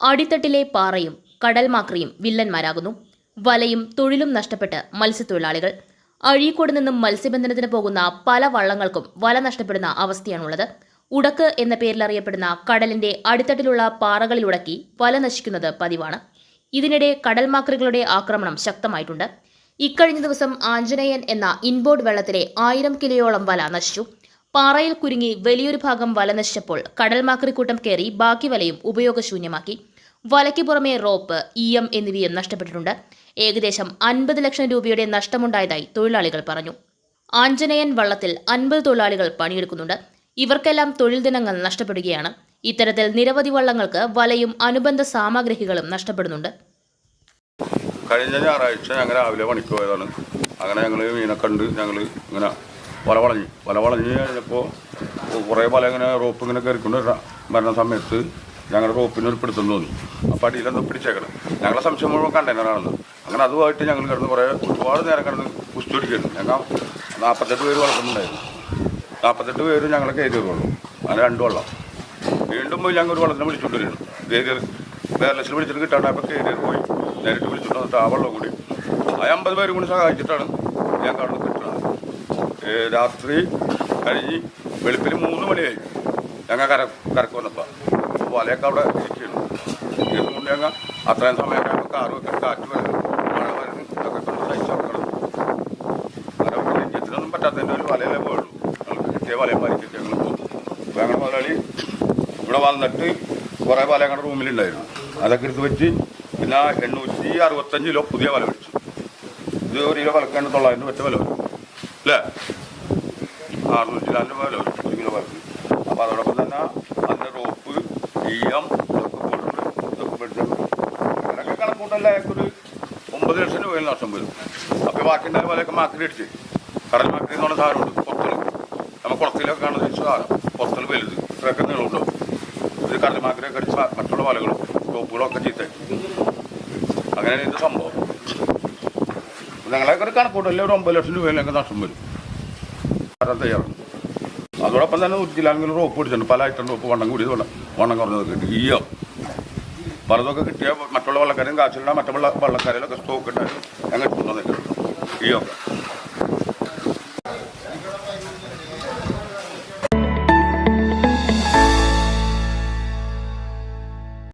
അടിത്തട്ടിലെ പാറയും കടൽമാക്രിയും വില്ലന്മാരാകുന്നു. വലയും തൊഴിലും നഷ്ടപ്പെട്ട് മത്സ്യത്തൊഴിലാളികൾ. അഴീക്കോട് നിന്നും മത്സ്യബന്ധനത്തിന് പോകുന്ന പല വള്ളങ്ങൾക്കും വല നഷ്ടപ്പെടുന്ന അവസ്ഥയാണുള്ളത്. ഉടക്ക് എന്ന പേരിൽ അറിയപ്പെടുന്ന കടലിന്റെ അടിത്തട്ടിലുള്ള പാറകളിലുടക്കി വല നശിക്കുന്നത് പതിവാണ്. ഇതിനിടെ കടൽമാക്രികളുടെ ആക്രമണം ശക്തമായിട്ടുണ്ട്. ഇക്കഴിഞ്ഞ ദിവസം ആഞ്ജനേയൻ എന്ന ഇൻബോർഡ് വെള്ളത്തിലെ ആയിരം കിലോയോളം വല നശിച്ചു. പാറയിൽ കുരുങ്ങി വലിയൊരു ഭാഗം വല നശിച്ചപ്പോൾ കടൽമാക്രിക്കൂട്ടം കയറി ബാക്കി വലയും ഉപയോഗശൂന്യമാക്കി. വലയ്ക്ക് പുറമെ റോപ്പ് ഇ എം എന്നിവയും നഷ്ടപ്പെട്ടിട്ടുണ്ട്. ഏകദേശം അൻപത് ലക്ഷം രൂപയുടെ നഷ്ടമുണ്ടായതായി തൊഴിലാളികൾ പറഞ്ഞു. ആഞ്ജനേയൻ വള്ളത്തിൽ അൻപത് തൊഴിലാളികൾ പണിയെടുക്കുന്നുണ്ട്. ഇവർക്കെല്ലാം തൊഴിൽ ദിനങ്ങൾ നഷ്ടപ്പെടുകയാണ്. ഇത്തരത്തിൽ നിരവധി വള്ളങ്ങൾക്ക് വലയും അനുബന്ധ സാമഗ്രികളും നഷ്ടപ്പെടുന്നുണ്ട്. കഴിഞ്ഞ ഞായറാഴ്ച ഞങ്ങൾ രാവിലെ പണിക്ക് പോയതാണ്. അങ്ങനെ ഞങ്ങൾ മീനെ കണ്ട് ഞങ്ങൾ ഇങ്ങനെ വല വളഞ്ഞു. വല വളഞ്ഞ് കഴിഞ്ഞപ്പോൾ കുറേ വല ഇങ്ങനെ റോപ്പ് ഇങ്ങനെ കയറിക്കൊണ്ട് വര- വരുന്ന സമയത്ത് ഞങ്ങളുടെ റോപ്പിന് ഉൾപ്പെടുത്തുന്നു തോന്നി. അപ്പോൾ അടിയിലെന്തോ പിടിച്ചേക്കണം. ഞങ്ങളെ സംശയം മുഴുവൻ കണ്ടെയ്നറാണെന്ന് അങ്ങനെ അതുമായിട്ട് ഞങ്ങൾ കിടന്ന് കുറേ ഒരുപാട് നേരം കിടന്ന് കുസ്തി പിടിക്കുന്നു ഞങ്ങൾ നാൽപ്പത്തെട്ട് പേര് വളർത്തുന്നുണ്ടായിരുന്നു. നാൽപ്പത്തെട്ട് പേര് ഞങ്ങളെ കയറിയുള്ളൂ അങ്ങനെ രണ്ട് വെള്ളം വീണ്ടും പോയി ഞങ്ങൾ ഒരു വെള്ളത്തിനെ വിളിച്ചുകൊണ്ടിരുന്നു. കയറിയർ വേർലെസ്സിൽ വിളിച്ചിട്ട് കിട്ടാണ്ടായപ്പോൾ കയറിയർ പോയി. നേരിട്ട് വിളിച്ചിട്ട് വന്നിട്ട് ആ വെള്ളം കൂടി. ആ അമ്പത് പേരും കൂടി സഹായിച്ചിട്ടാണ് ഞാൻ കടന്ന് കിട്ടുന്നത്. രാത്രി കഴിഞ്ഞ് വെളുപ്പിന് മൂന്ന് മണിയായി. ഞങ്ങൾ കര കരക്ക് വന്നപ്പോൾ വലയൊക്കെ അവിടെ ഇരിക്കുന്നു. ഇരുന്നുകൊണ്ട് ഞങ്ങൾ അത്രയും സമയം ആകുമ്പോൾ കാറ് വെക്കണം കാറ്റ് വരും. മഴ വരും. ഇതൊക്കെ കൊണ്ട് സഹിച്ച് വെക്കണം. അങ്ങനെ നെഞ്ചത്തിനൊന്നും പറ്റാത്തതിന്റെ ഒരു വലയിലേ പോയുള്ളൂ. ഞങ്ങൾക്ക് കിട്ടിയ വലയും മരിക്കൊക്കെ ഞങ്ങൾ പോകും അപ്പോൾ ഞങ്ങളുടെ മുതലാളി ഇവിടെ വന്നിട്ട് കുറേ വല ഞങ്ങളുടെ റൂമിലുണ്ടായിരുന്നു അതൊക്കെ എടുത്ത് വെച്ച് പിന്നെ എണ്ണൂറ്റി അറുപത്തഞ്ച് കിലോ പുതിയ വല വെച്ചു ഇത് ഒരു കിലോ വിലക്കേണ്ട തൊള്ളായിരം രൂപ വില വരും അല്ലേ? അറുന്നൂറ്റി നാല് രൂപ വില വരും ഒരു കിലോ വലക്ക്. അപ്പോൾ അതോടൊപ്പം തന്നെ ഒമ്പത് ലക്ഷം രൂപയിൽ നഷ്ടം വരും. അപ്പോൾ ബാക്കി ഉണ്ടായ വലയൊക്കെ മാക്കിൽ അടിച്ച് കടൽ മാക്കിൽ എന്ന് സാധനമുണ്ട്. പുറത്തിൽ നമ്മൾ കുളത്തിലൊക്കെ കാണുന്ന സാധനം. പുറത്തിൽ വലുത്. ഇത്രയൊക്കെ നീളമുണ്ടാവും ഇത് കടൽ മാക്കിലൊക്കെ അടിച്ച് മറ്റുള്ള വലകളും ടോപ്പുകളും ഒക്കെ ചീത്തായി അങ്ങനെയാണ് ഇത് സംഭവം. ഒരു കണക്കൂട്ടല്ലേ? ഒരു ഒമ്പത് ലക്ഷം രൂപയിലൊക്കെ നഷ്ടം വരും. തയ്യാറാണ് അതോടൊപ്പം തന്നെ നൂറ്റിലാണെങ്കിൽ റോപ്പ് പിടിച്ചിട്ടുണ്ട്. പല ഐറ്റം റോപ്പ് വണ്ണം കൂടിയത് വണ്ണം കുറഞ്ഞതൊക്കെ ഉണ്ട് ഈയോ പലതൊക്കെ കിട്ടിയ മറ്റുള്ള വള്ളക്കാരും കാശിലുള്ള മറ്റുള്ള വള്ളക്കാരിലൊക്കെ സ്റ്റോക്ക് ഉണ്ടായിരുന്നു ഞങ്ങൾ കൊണ്ടുവന്നിട്ടുണ്ട് ഈയൊക്കെ